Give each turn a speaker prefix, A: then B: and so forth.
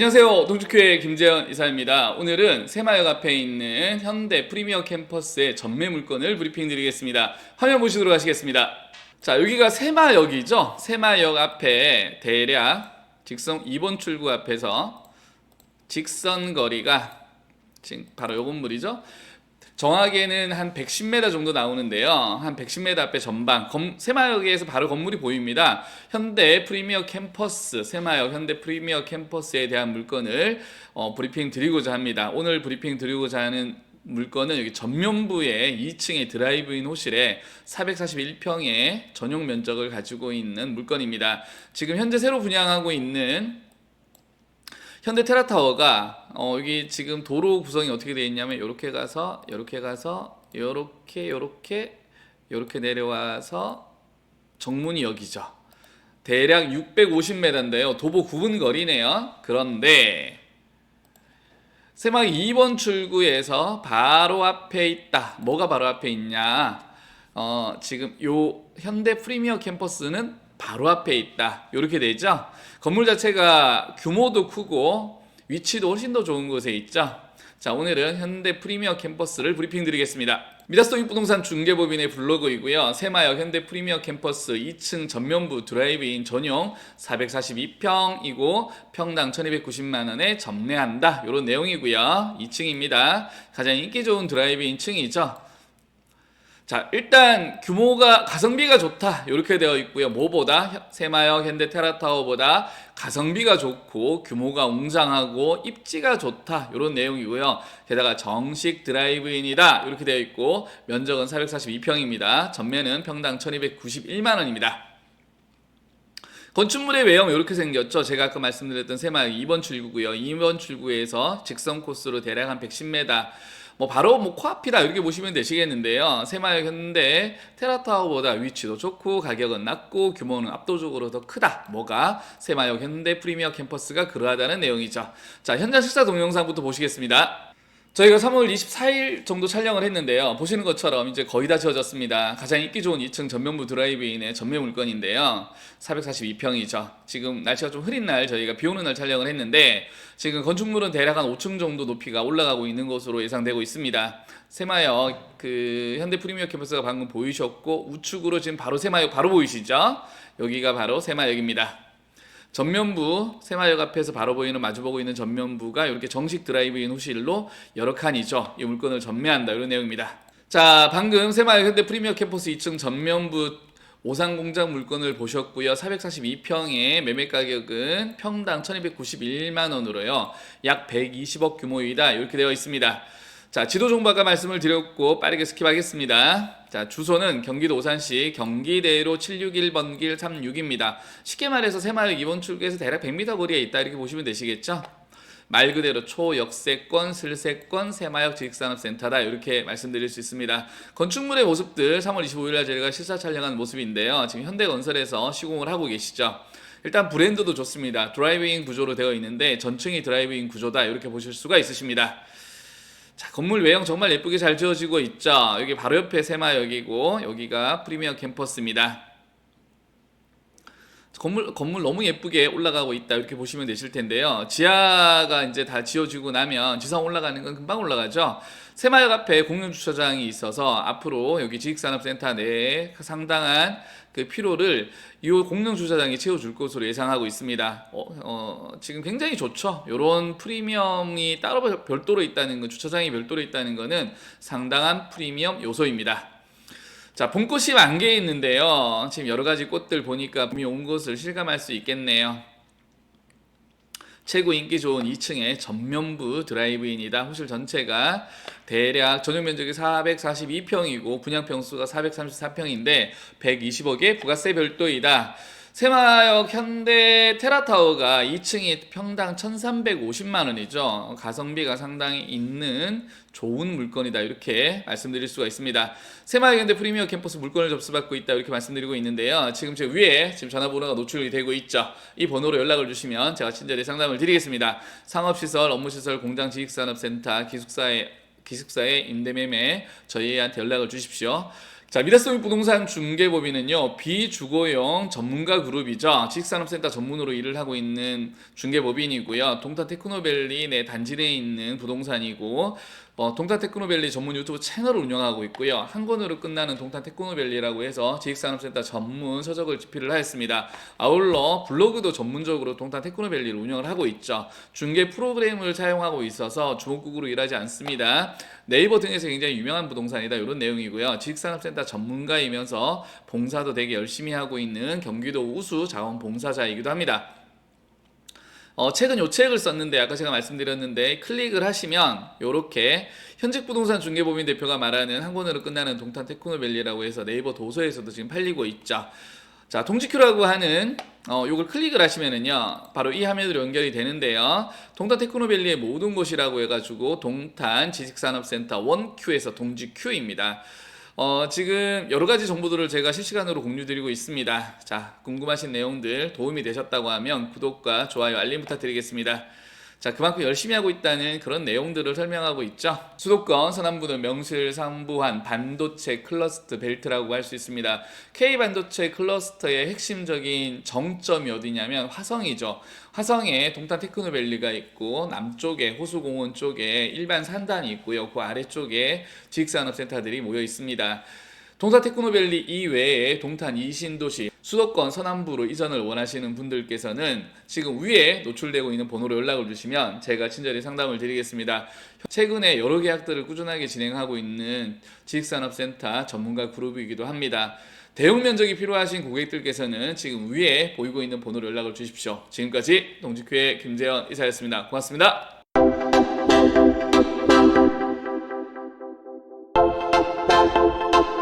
A: 안녕하세요. 동주교회 김재현 이사입니다. 오늘은 새마을 앞에 있는 현대 프리미어 캠퍼스의 전매 물건을 브리핑 드리겠습니다. 화면 보시도록 하시겠습니다. 자, 여기가 새마역이죠. 새마역 앞에 대략 직선 2번 출구 앞에서 직선 거리가 지금 바로 요 건물이죠. 정확에는 한 110m 정도 나오는데요. 한 110m 앞에 전방 검, 새마역에서 바로 건물이 보입니다. 현대 프리미어 캠퍼스 새마역 현대 프리미어 캠퍼스에 대한 물건을 어, 브리핑 드리고자 합니다. 오늘 브리핑 드리고자 하는 물건은 여기 전면부에 2층의 드라이브인 호실에 441평의 전용 면적을 가지고 있는 물건입니다. 지금 현재 새로 분양하고 있는 현대 테라타워가 어, 여기 지금 도로 구성이 어떻게 되어 있냐면 이렇게 가서 이렇게 가서 이렇게 이렇게 이렇게 내려와서 정문이 여기죠. 대략 650m인데요. 도보 9분 거리네요. 그런데 새막 2번 출구에서 바로 앞에 있다. 뭐가 바로 앞에 있냐? 어, 지금 요 현대 프리미어 캠퍼스는 바로 앞에 있다. 이렇게 되죠. 건물 자체가 규모도 크고 위치도 훨씬 더 좋은 곳에 있죠. 자, 오늘은 현대 프리미어 캠퍼스를 브리핑 드리겠습니다. 미다스토익 부동산 중개법인의 블로그이고요. 새마역 현대 프리미어 캠퍼스 2층 전면부 드라이브인 전용 442평이고 평당 1290만 원에 전매한다. 이런 내용이고요. 2층입니다. 가장 인기 좋은 드라이브인 층이죠. 자, 일단 규모가 가성비가 좋다. 이렇게 되어 있고요. 뭐보다 새마역 현대 테라타워보다 가성비가 좋고 규모가 웅장하고 입지가 좋다. 이런 내용이고요. 게다가 정식 드라이브인이다. 이렇게 되어 있고 면적은 442평입니다. 전면은 평당 1291만 원입니다. 건축물의 외형 이렇게 생겼죠. 제가 아까 말씀드렸던 새마을 2번 출구고요. 2번 출구에서 직선 코스로 대략 한 110m 뭐 바로 뭐 코앞이다 이렇게 보시면 되시겠는데요. 새마을 현대 테라타워보다 위치도 좋고 가격은 낮고 규모는 압도적으로 더 크다. 뭐가 새마을 현대 프리미어 캠퍼스가 그러하다는 내용이죠. 자 현장 실사 동영상부터 보시겠습니다. 저희가 3월 24일 정도 촬영을 했는데요. 보시는 것처럼 이제 거의 다 지어졌습니다. 가장 인기 좋은 2층 전면부 드라이브인의 전매 물건인데요. 442평이죠. 지금 날씨가 좀 흐린 날 저희가 비 오는 날 촬영을 했는데 지금 건축물은 대략 한 5층 정도 높이가 올라가고 있는 것으로 예상되고 있습니다. 새마역 그 현대 프리미어 캠퍼스가 방금 보이셨고 우측으로 지금 바로 새마역 바로 보이시죠? 여기가 바로 새마역입니다. 전면부 새마역 앞에서 바로 보이는 마주보고 있는 전면부가 이렇게 정식 드라이브인 호실로 여러 칸이죠. 이 물건을 전매한다 이런 내용입니다. 자, 방금 새마을 현대 프리미어 캠퍼스 2층 전면부 오상 공장 물건을 보셨고요. 442평의 매매 가격은 평당 1,291만 원으로요. 약 120억 규모이다. 이렇게 되어 있습니다. 자, 지도 아까 말씀을 드렸고 빠르게 스킵하겠습니다. 자, 주소는 경기도 오산시 경기대로 761번 길 36입니다. 쉽게 말해서 새마을 2번 출구에서 대략 100m 거리에 있다 이렇게 보시면 되시겠죠? 말 그대로 초역세권, 슬세권, 새마역 지식산업센터다 이렇게 말씀드릴 수 있습니다. 건축물의 모습들 3월 25일 날 저희가 실사 촬영한 모습인데요. 지금 현대건설에서 시공을 하고 계시죠. 일단 브랜드도 좋습니다. 드라이브인 구조로 되어 있는데 전층이 드라이브인 구조다 이렇게 보실 수가 있으십니다. 자, 건물 외형 정말 예쁘게 잘 지어지고 있죠. 여기 바로 옆에 새마역이고 여기가 프리미어 캠퍼스입니다. 건물 건물 너무 예쁘게 올라가고 있다 이렇게 보시면 되실 텐데요. 지하가 이제 다 지어지고 나면 지상 올라가는 건 금방 올라가죠. 새마을 앞에 공용 주차장이 있어서 앞으로 여기 지식산업센터 내에 상당한 그 피로를 이 공용 주차장이 채워줄 것으로 예상하고 있습니다. 어, 어, 지금 굉장히 좋죠. 이런 프리미엄이 따로 별도로 있다는 건 주차장이 별도로 있다는 것은 상당한 프리미엄 요소입니다. 자, 봄꽃이 만개에 있는데요. 지금 여러 가지 꽃들 보니까 봄이 온 것을 실감할 수 있겠네요. 최고 인기 좋은 2층의 전면부 드라이브인이다. 호실 전체가 대략 전용 면적이 442평이고 분양 평수가 434평인데 120억의 부가세 별도이다. 새마역 현대 테라타워가 2층이 평당 1,350만 원이죠. 가성비가 상당히 있는 좋은 물건이다. 이렇게 말씀드릴 수가 있습니다. 새마역 현대 프리미어 캠퍼스 물건을 접수받고 있다. 이렇게 말씀드리고 있는데요. 지금 제 위에 지금 전화번호가 노출이 되고 있죠. 이 번호로 연락을 주시면 제가 친절히 상담을 드리겠습니다. 상업시설, 업무시설, 공장 지식산업센터, 기숙사의 기숙사의 임대매매 저희한테 연락을 주십시오. 자, 미래소민 부동산 중개법인은요, 비주거용 전문가 그룹이죠. 지식산업센터 전문으로 일을 하고 있는 중개법인이고요. 동탄 테크노밸리 내 단지 내에 있는 부동산이고, 어, 동탄 테크노밸리 전문 유튜브 채널을 운영하고 있고요. 한 권으로 끝나는 동탄 테크노밸리라고 해서 지식산업센터 전문 서적을 집필을 하였습니다. 아울러 블로그도 전문적으로 동탄 테크노밸리를 운영을 하고 있죠. 중개 프로그램을 사용하고 있어서 주목국으로 일하지 않습니다. 네이버 등에서 굉장히 유명한 부동산이다 이런 내용이고요. 지식산업센터 전문가이면서 봉사도 되게 열심히 하고 있는 경기도 우수 자원봉사자이기도 합니다. 어, 최근 요 책을 썼는데 아까 제가 말씀드렸는데 클릭을 하시면 요렇게 현직 부동산 중개법인 대표가 말하는 한 권으로 끝나는 동탄 테크노밸리라고 해서 네이버 도서에서도 지금 팔리고 있죠. 자, 동지큐라고 하는 어, 요걸 클릭을 하시면은요, 바로 이 화면으로 연결이 되는데요. 동탄 테크노밸리의 모든 곳이라고 해 가지고 동탄 지식산업센터 원큐에서 동지큐입니다. 어, 지금 여러 가지 정보들을 제가 실시간으로 공유드리고 있습니다. 자, 궁금하신 내용들 도움이 되셨다고 하면 구독과 좋아요, 알림 부탁드리겠습니다. 자, 그만큼 열심히 하고 있다는 그런 내용들을 설명하고 있죠. 수도권 서남부는 명실 상부한 반도체 클러스터 벨트라고 할 수 있습니다. K 반도체 클러스터의 핵심적인 정점이 어디냐면 화성이죠. 화성에 동탄 테크노밸리가 있고 남쪽에 호수공원 쪽에 일반 산단이 있고요. 그 아래쪽에 지식산업센터들이 모여 있습니다. 동사 테크노밸리 이외에 동탄 이신도시 수도권 서남부로 이전을 원하시는 분들께서는 지금 위에 노출되고 있는 번호로 연락을 주시면 제가 친절히 상담을 드리겠습니다. 최근에 여러 계약들을 꾸준하게 진행하고 있는 지식산업센터 전문가 그룹이기도 합니다. 대응 면적이 필요하신 고객들께서는 지금 위에 보이고 있는 번호로 연락을 주십시오. 지금까지 동지회 김재현 이사였습니다. 고맙습니다. Thank you.